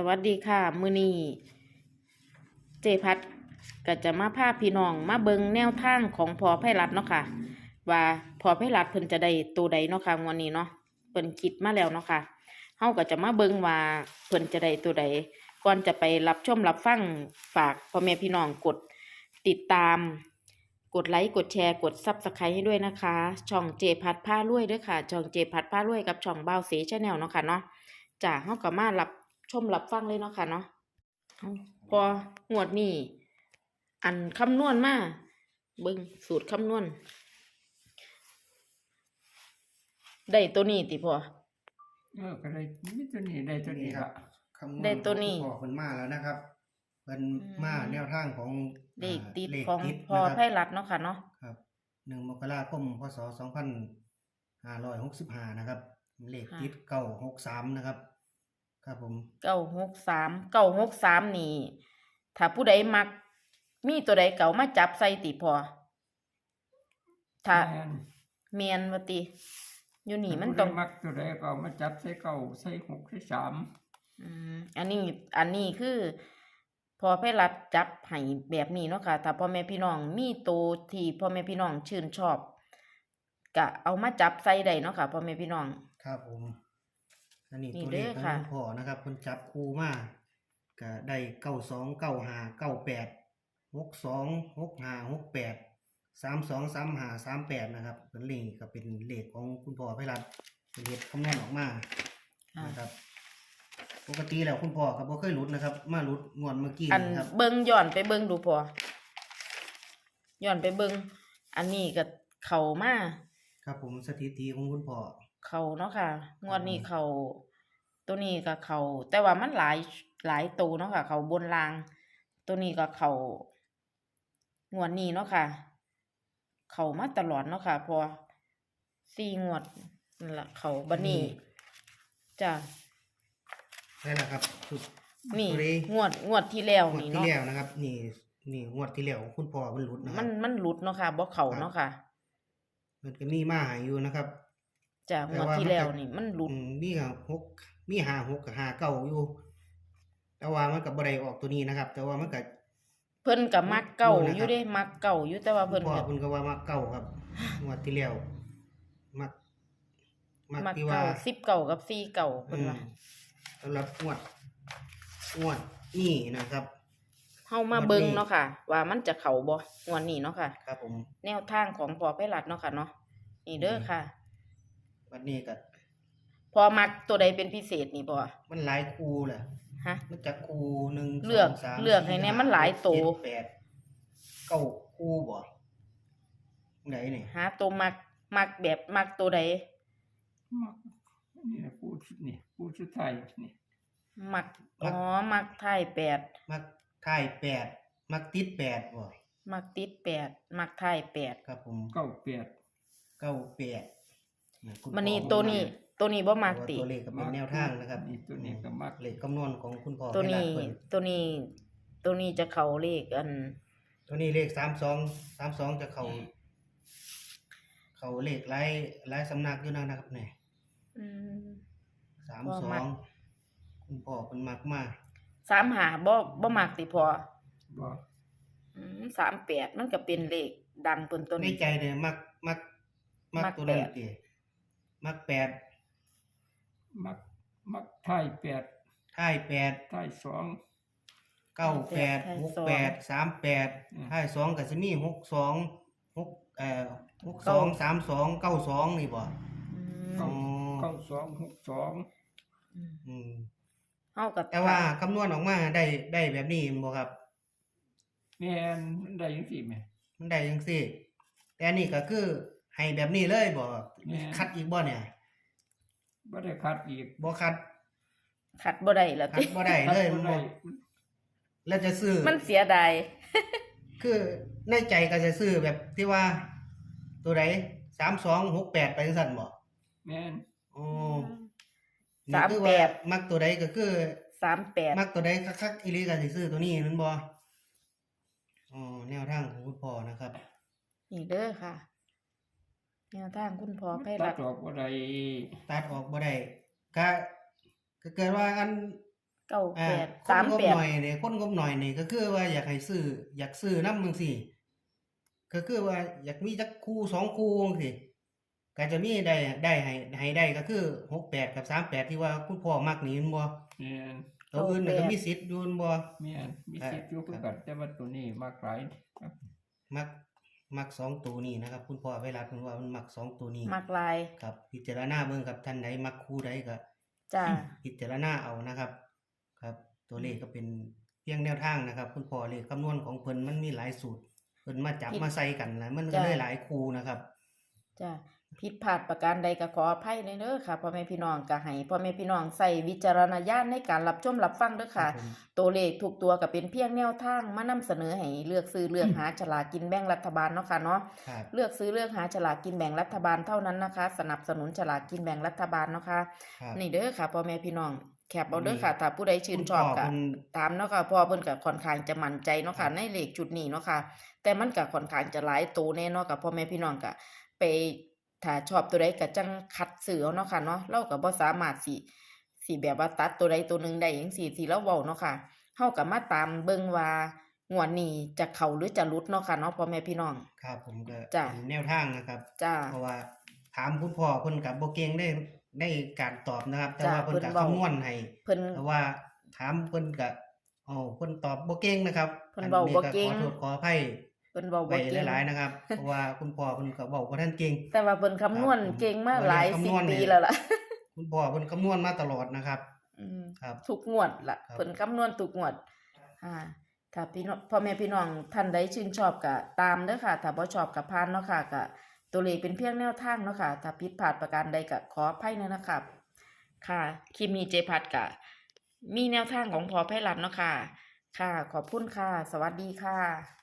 สวัสดีค่ะมือนีเจพัดก็จะมาพาพี่น้องมาเบิงแนวทางของพอไพรัตเนาะค่ะ ว่าพอไพรัตเพิ่นจะได้ตัวใดเนาะค่ะวันนี้เนาะเพิ่นคิดมาแล้วเนาะค่ะเฮาก็จะมาเบิงว่าเพิ่นจะได้ตัวใดก่อนจะไปรับชมรับฟังฝากพ่อแม่พี่น้องกดติดตามกดไลค์กดแชร์กดซับสไครต์ให้ด้วยนะคะ ช่องเจพัดผ้ารวยด้วยค่ะ ช่องเจพัดผ้ารวยกับช่องเบาเสชแนลเนาะค่ะเนาะจ้าเฮาก็มารับ ชมรับฟังเลยเนาะค่ะเนาะเอาพองวดนี้อันคำนวณมาเบิ่งสูตรคำนวณได้ตัวนี้ติพอเออก็ได้มีตัวนี้ได้ตัวนี้ครัละบคำนวณได้ตัวนี้ของคุณพ่อคนมาแล้วนะครับเป็นอืมมาแนวทางของเลขติดเลขของติดพอนะครับไพรัตน์เนาะค่ะเนาะครับหนึ่งมกราคมพศสองพันห้าร้อยหกสิบห้านะครับเลขติดเก้าหกสามนะครับ ครับผมเก้าหกสามเก้าหกสามนี่ ถ้าผู้ใดมัก มีตัวใดเก่ามาจับใส่ติพอ ถ้าแม่นเมียนวาติ อยู่นี่มันต้องผู้ใดมักตัวใดก็เอามาจับใส่เก้าใส่หกใส่สามอืมอันนี้ อันนี้คือ พอไพรัตน์จับให้แบบนี้เนาะค่ะ ถ้าพ่อแม่พี่น้องมีตัวที่พ่อแม่พี่น้องชื่นชอบ ก็เอามาจับใส่ได้เนาะค่ะพ่อแม่พี่น้อง ครับผม อันนี้นี่ตัวเด้เลอขของค่ะคุณพ่อนะครับคนจับคู่มาก็ได้เก้าสองเก้าห้าเก้าแปดหกสองหกห้าหกแปดสามสองสามห้าสามแปดนะครับเป็นเลขก็เป็นเลขของคุณพ่อไพรัตน์เป็นเลขคำนวณออกมาอ่านะครับ ปกติแล้วคุณพ่อก็บ่เคยหลุดนะครับ มาหลุดงวดเมื่อกี้อันนะครับ เบิ่งย้อนไปเบิ่งดูพอย้อนไปเบิ่งอันนี้ก็เข้ามา ครับผมสถิติของคุณพ่อ เข้าเนาะค่ะ งวดนี้อืมเข้าตัวนี้ก็เข้าแต่ว่ามันหลายหลายตัวเนาะค่ะ เข้าบนราง ตัวนี้ก็เข้างวดนี้เนาะค่ะ เข้ามาตลอดเนาะค่ะ พอสี่งวดนั่นล่ะเข้าบัดนี้จ้ะนี่แหละครับสุดนี่ตัวนี้งวดงวดที่แล้วงวดนี่ที่เนาะแล้วนะครับ นี่นี่งวดที่แล้วคุณพ่อมันหลุดนะคมัรับนมันหลุดเนาะค่ะบ่เข้าเนาะค่ะมันก็มีมาใหายอยู่นะครับ จ้ะแต่งวดว่าที่มันแล้วก็นี่มันหลุด อืมมีหาหกมีหาหกกับหาเก้าอยู่ แต่ว่ามันก็บ่ได้ออกตัวนี้นะครับ แต่ว่ามันก็เพิ่นก็มักเก่าดูนะครับอยู่เด้มักเก่าอยู่แต่ว่าคุเพิ่ณนพ่อก็ เพิ่นก็ว่ามาเก้าครับ งวดที่แล้วมักมักมักที่ว่าเก่าสิบเก่ากับสี่เก่าเพิ่นอืมว่าสำหรับงวดงวดนี่นะครับ เฮามาวันนี้เบิ่งเนาะค่ะ ว่ามันจะเข้าบ่งวดนี้เนาะค่ะ ครับผม แนวทางของพอไพรัตน์เนาะค่ะเนาะนี่เด้อค่ะ วันนี้ก็พอมักตัวใดเป็นพิเศษนี่บ่มันหลายคู่แหละฮะ มันจะคู่หนึ่งเลือกสงสามเลือกให้แน่มันหลายตัวเจ็ดแปดเก้าคู่บ่ไหนนี่หาตัวมักมักแบบมักตัวใดมักนี่นะผู้ชุดนี่ผู้ชุดไทายนี่มักอ๋อมักท้ายแปดมักท้ายแปดมักติดแปดบ่มักติดแปดมักท้ายแปดครับผมเก้าแปดเก้าแปดะ คุณมันนี่พ่อตัวนี้ตัวนี้บ่มักเพราะว่าติ ตัวเลขก็เป็นแนวทางนะครับนี่ตัวนี้ก็มักเลขคำนวณของคุณพ่อตัวนี้ให้หลานเพิ่นตัวนี้ตัวนี้จะเข้าเลขอัน ตัวนี้เลขสามสองสามสองจะเขาเขาเลขหลายหลายสำนักอยู่นะครับเนี่ยอืม สามพ่อสอมักงคุณพ่อเป็นมักมากสามหาบ่บ่มักติพอบ่อืมสามแปดมันก็เป็นเลขดังเปิ้นตัวในนี้ ใจเนี่ยมักมักมักมักตัวนั้นแปดติ มักแปดมักมักไทายแปดท้ายแปดไทายสองเก้าแปดหกแปดสามแปดอืมท้ายสองก็จะมีหกสองหกเอ่อหกสองสามสองเก้าสองนี่บ่อืมอ๋อเก้าสองหกสองอืมอืมเฮาก็แต่ว่าคำนวณออกมาได้ได้แบบนี้แม่นบ่ครับแม่นมันได้ยังสี่แม่มันได้จังซี่แต่อันนี้ก็คือ ให้แบบนี้เลยบ่แม่น คัดอีกบ่เนี่ยบ่ได้คัดอีกบ่คัดขัดบ่ได้ละคัติดบ่ได้เลยคัมันบ่บ่ได้แล้วจะซื้อมันเสียดายคือในใจก็จะซื้อแบบที่ว่า ตัวใด3268ไปจังซั่นบ่แม่นอ๋อสามนี่คือแปว่าดมักตัวใดก็คือ สามแปดมักตัวใดคักๆอีหลีก็สิซื้อตัวนี้แมันบ่อ๋อแนวทางของคุณพ่อนะครับ นี่เด้อค่ะ แนวทางคุณพ่อไพตัรัดตน์ออกบ่ได้ตัดออกบ่ได้ก็ก็เกิดว่าอันเก้าอ่าแปดคนสามงบแปดหน่อยเนี่ยคนงบหน่อยนี่ก็คือว่าอยากให้ซื้ออยากซื้อน้ำมึงสิก็คือว่าอยากมีจักคู่สองคู่จังสิก็จะมีได้ได้ให้ให้ได้ก็คือหกแปดกับสามแปดที่ว่าคุณพ่อมักนี่แม่นบ่แม่นตัวอื่นน่ะก็มีสิทธิ์อยู่แม่นบ่ แม่นมีสิทธิ์อยู่คือกันแต่ว่าตัวนี้มากหลายครับมัก มักสองตัวนี้นะครับ คุณพ่อเวลาเพิ่นว่ามันมักสองตัวนี้มักลายครับ พิจารณาเบิ่งครับท่านใดมักคู่ใดก็จ้าพิจารณาเอานะครับ ครับ ตัวเลขก็เป็นเพียงแนวทางนะครับ คุณพ่อเลขคำนวณของเพิ่นมันมีหลายสูตรเพิ่นมาจับผิดมาใส่กันนะมันก็จ้ะเลยหลายคูนะครับจ้า ผิดพลาดประการใดก็ขออภัยเลยเด้อค่ะพ่อแม่พี่น้องก็ให้พ่อแม่พี่น้องใส่วิจารณญาณในการรับชมรับฟังเด้อค่ะผมตัวเลขทุกตัวก็เป็นเพียงแนวทางมานำเสนอให้เลือกซื้อเลือกหาฉลากกินแบ่งรัฐบาลเนาะค่ะเนาะครับเลือกซื้อเลือกหาฉลากกินแบ่งรัฐบาลเท่านั้นนะคะ สนับสนุนฉลากกินแบ่งรัฐบาลเนาะค่ะครับ นี่เด้อค่ะพ่อแม่พี่น้องแคปเอาเด้อนี่ค่ะถ้าผู้ใดชื่นชอบคุณพ่ก็เพิ่นตามเนาะค่ะเพราะว่อเพิ่นก็ค่อนข้างจะมั่นใจเนาะครัค่ะบในเลขจุดนี้เนาะค่ะ แต่มันก็ค่อนข้างจะหลายตัวแน่เนาะกับพ่อแม่พี่น้องก็ไป ถ้าชอบตัวใดก็จังคัดซื้อเอาเนาะค่ะเนาะเราก็บ่สามารถสิสิแบบว่าตัดตัวใดตัวหนึงได้จังซี่ที่เราเว้าเนาะค่ะเฮาก็มาตามเบิ่งว่างวดนี้จะเข้าหรือจะหลุดเนาะค่ะเนาะพ่อแม่พี่น้อง ครับผมก็จ้ะเป็นแนวทางนะครับจ้าเพราะว่าถามคุณพ่อเพิ่นกับบ่เก่งได้ได้การตอบนะครับ แต่จ้ะว่าเพิ่นก็เพิ่นเว้า คำนวณให้เพิ่นแต่ว่าถามเพิ่นก็อ๋อเพิ่นตอบบ่เก่งนะครับเพิ่นเว้าบ่เก่ง อันนี้ขอโทษขออภัย เพิ่นเว้าไปบ่เก่งหลายๆนะครับ เพราะว่าคุณพ่อเพิ่นก็เว้าบ่ทันเก่ง แต่ว่าเพิ่นคำนวณครับผมเก่งมาว่าหลายเรื่องสิบคำนวณปีเนี่ย แล้วล่ะ คุณพ่อเพิ่นคำนวณมาตลอดนะครับ อืมครับ ทุกงวดล่ะครับ เพิ่นคำนวณทุกงวดอ่าถ้าพี่น้องพ่อแม่พี่น้องท่านใดชื่นชอบก็ตามเด้อค่ะ ถ้าบ่ชอบก็ผ่านเนาะค่ะก็ตัวเลขเป็นเพียงแนวทางเนาะค่ะ ถ้าผิดพลาดประการใดก็ขออภัยด้วยนะครับ ค่ะคลิปนี้เจพัดก็มีแนวทางของพอไพรัตน์เนาะค่ะ ค่ะ ขอบคุณค่ะ สวัสดีค่ะ